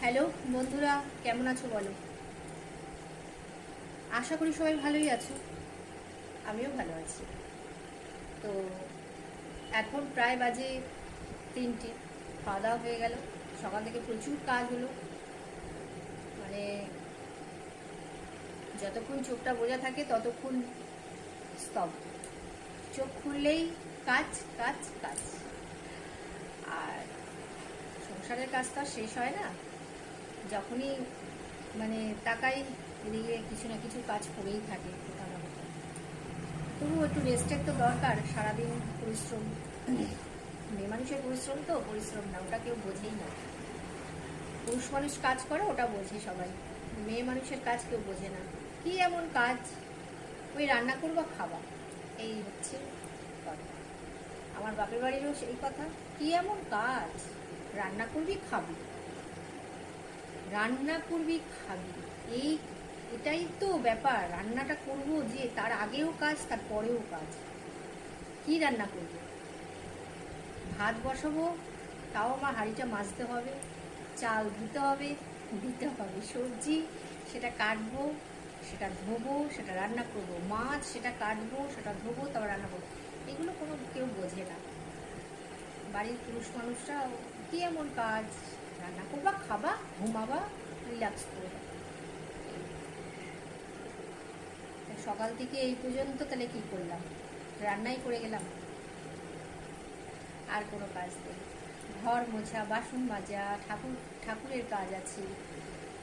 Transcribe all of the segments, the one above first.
Hello, বন্ধুরা, কেমন আছো বলো? আশা করি সবাই ভালোই আছো। আমিও ভালো আছি। তো, এখন প্রায় বাজে তিনটে খাওয়া দাওয়া হয়ে গেল। সকাল থেকে প্রচুর কাজ হলো। মানে যতক্ষণ চোখটা বোঝা থাকে, ততক্ষণ স্তব্ধ। চোখ খুললেই কাজ কাজ কাজ। সংসারের কাজ তো শেষ হয় না? যখনই মানে তাকাই এদিকে কিছু না কিছু কাজ করেই থাকে কোথাও না কোথাও তবু একটু রেস্টের তো দরকার, সারাদিন পরিশ্রম। মেয়ে মানুষের পরিশ্রম তো, পরিশ্রম না, ওটা কেউ বোঝেই না। পুরুষ মানুষ কাজ করে, ওটা বোঝে সবাই। মেয়ে মানুষের কাজ কেউ বোঝে না। কি এমন কাজ? ওই রান্না করব খাওয়া এই হচ্ছে কথা। আমার বাপের বাড়িরও সেই কথা। কি এমন কাজ? রান্না করবি, খাবি। রান্না করবি, খাবি। এই, এটাই তো ব্যাপার। রান্নাটা করব যে তার আগেও কাজ, তার পরেও কাজ। কি রান্না করব? ভাত বসাবো, তাও আমার হাঁড়িটা মাজতে হবে, চাল ধুতে হবে, দিতে হবে সবজি, সেটা কাটবো, সেটা ধোবো, সেটা রান্না করব। মাছ সেটা কাটবো, সেটা ধোবো, তারপর রান্না করব। এগুলো কোনো কেউ বোঝে না। বাড়ির পুরুষ মানুষরা কি এমন কাজ? রান্না করবা, খাবা, ঘুমাবা রিল্যাক্স করবা। সকাল থেকে এই পর্যন্ত তাহলে কি করলাম? রান্নাই করে গেলাম। আর কোনো কাজ নেই। ঘর মোছা, বাসন মাজা, ঠাকুর, ঠাকুরের কাজ আছে।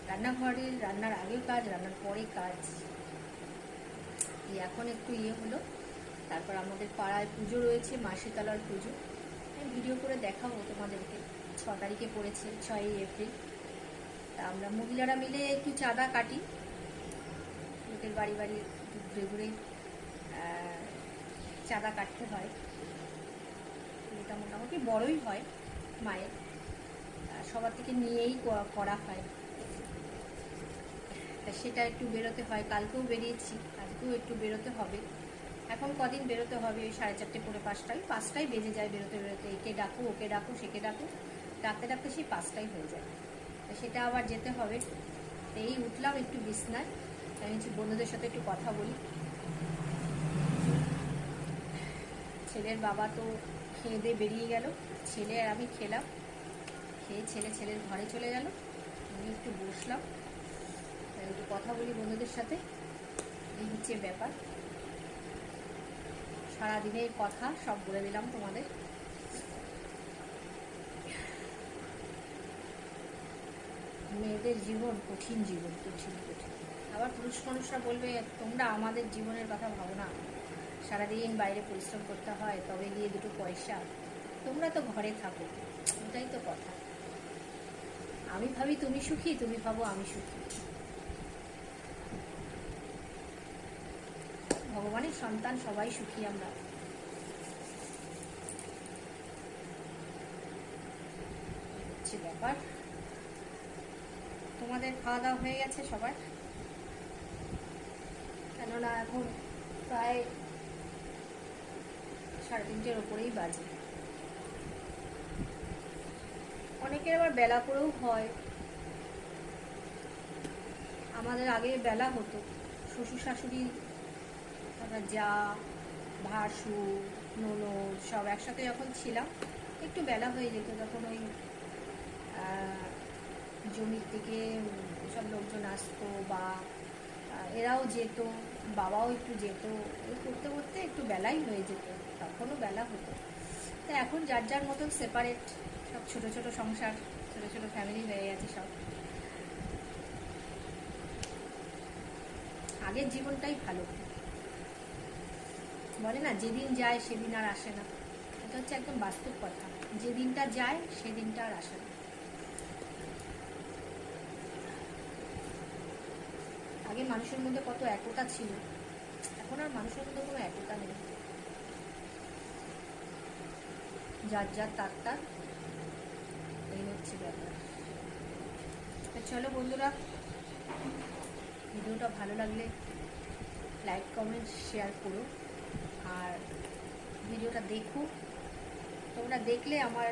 রান্নাঘরের, রান্নার আগেও কাজ, রান্নার পরে কাজ। এখন একটু ইয়ে হলো। তারপর আমাদের পাড়ায় পুজো রয়েছে মাসিতলার পুজো। আমি ভিডিও করে দেখাবো তোমাদেরকে। ছ তারিখে পড়েছে, ছয়ই এপ্রিল। তা আমরা মহিলারা মিলে একটু চাঁদা কাটি। লোকের বাড়ি বাড়ি ঘুরে ঘুরে চাঁদা কাটতে হয়। এটা মোটামুটি বড়ই হয়, মায়ের। সবার থেকে নিয়েই করা হয়। সেটা একটু বেরোতে হয়, কালকেও বেরিয়েছি আজকেও একটু বেরোতে হবে। এখন কদিন বেরোতে হবে ওই সাড়ে চারটে পৌনে পাঁচটায়। পাঁচটায় বেজে যায় বেরোতে বেরোতে। একে ডাকু, ওকে ডাকো, সেকে ডাকো। ডাকতে ডাকতে সেই পাঁচটাই হয়ে যায়। তো সেটা আবার যেতে হবে। এই উঠলাম একটু বিছনায়। আমি বন্ধুদের সাথে একটু কথা বলি। ছেলের বাবা তো খেয়ে দিয়ে বেরিয়ে গেল। ছেলে আর আমি খেলাম। খেয়ে ছেলে ছেলের ঘরে চলে গেল। আমি একটু বসলাম। একটু কথা বলি বন্ধুদের সাথে। এই হচ্ছে ব্যাপার। সারাদিনের কথা সব বলে দিলাম তোমাদের। মেয়েদের জীবন কঠিন জীবন, কঠিন কঠিন। আবার পুরুষ মানুষরা বলবে, তোমরা আমাদের জীবনের কথা ভাবো না। সারাদিন বাইরে পরিশ্রম করতে হয়, তবে গিয়ে দুটো পয়সা। তোমরা তো ঘরে থাকো। ওটাই তো কথা। আমি ভাবি তুমি সুখী, তুমি ভাবো আমি সুখী। ভগবানের সন্তান, সবাই সুখী আমরা। হচ্ছে ব্যাপার। তোমাদের খাওয়া দাওয়া হয়ে গেছে সবার? কেননা এখন প্রায় সাড়ে তিনটের ওপরেই বাজে। অনেকের আবার বেলা করেও হয়। আমাদের আগে বেলা হতো। শ্বশুর শাশুড়ি তারপর যা ভাসু, ননদ সব একসাথে যখন ছিলাম, একটু বেলা হয়ে যেত তখন ওই জমির থেকে সব লোকজন আসতো বা এরাও যেত, বাবাও একটু যেত, এই করতে করতে একটু বেলাই হয়ে যেত, তখনও বেলা হতো। তো এখন যার যার মতন সেপারেট সব ছোট ছোট সংসার, ছোট ছোট ফ্যামিলি হয়ে গেছে সব। আগের জীবনটাই ভালো। বলে না, যেদিন যায় সেদিন আর আসে না। এটা হচ্ছে একদম বাস্তব কথা। যেদিনটা যায় সেদিনটা আর আসে না। আগে মানুষের মধ্যে কত একতা ছিল। এখন আর মানুষের মধ্যে কোনো একতা নেই। যার যার তার তার, এই হচ্ছে ব্যাপার। চলো বন্ধুরা, ভিডিওটা ভালো লাগলে লাইক, কমেন্ট, শেয়ার করো। আর ভিডিওটা দেখো তোমরা দেখলে আমার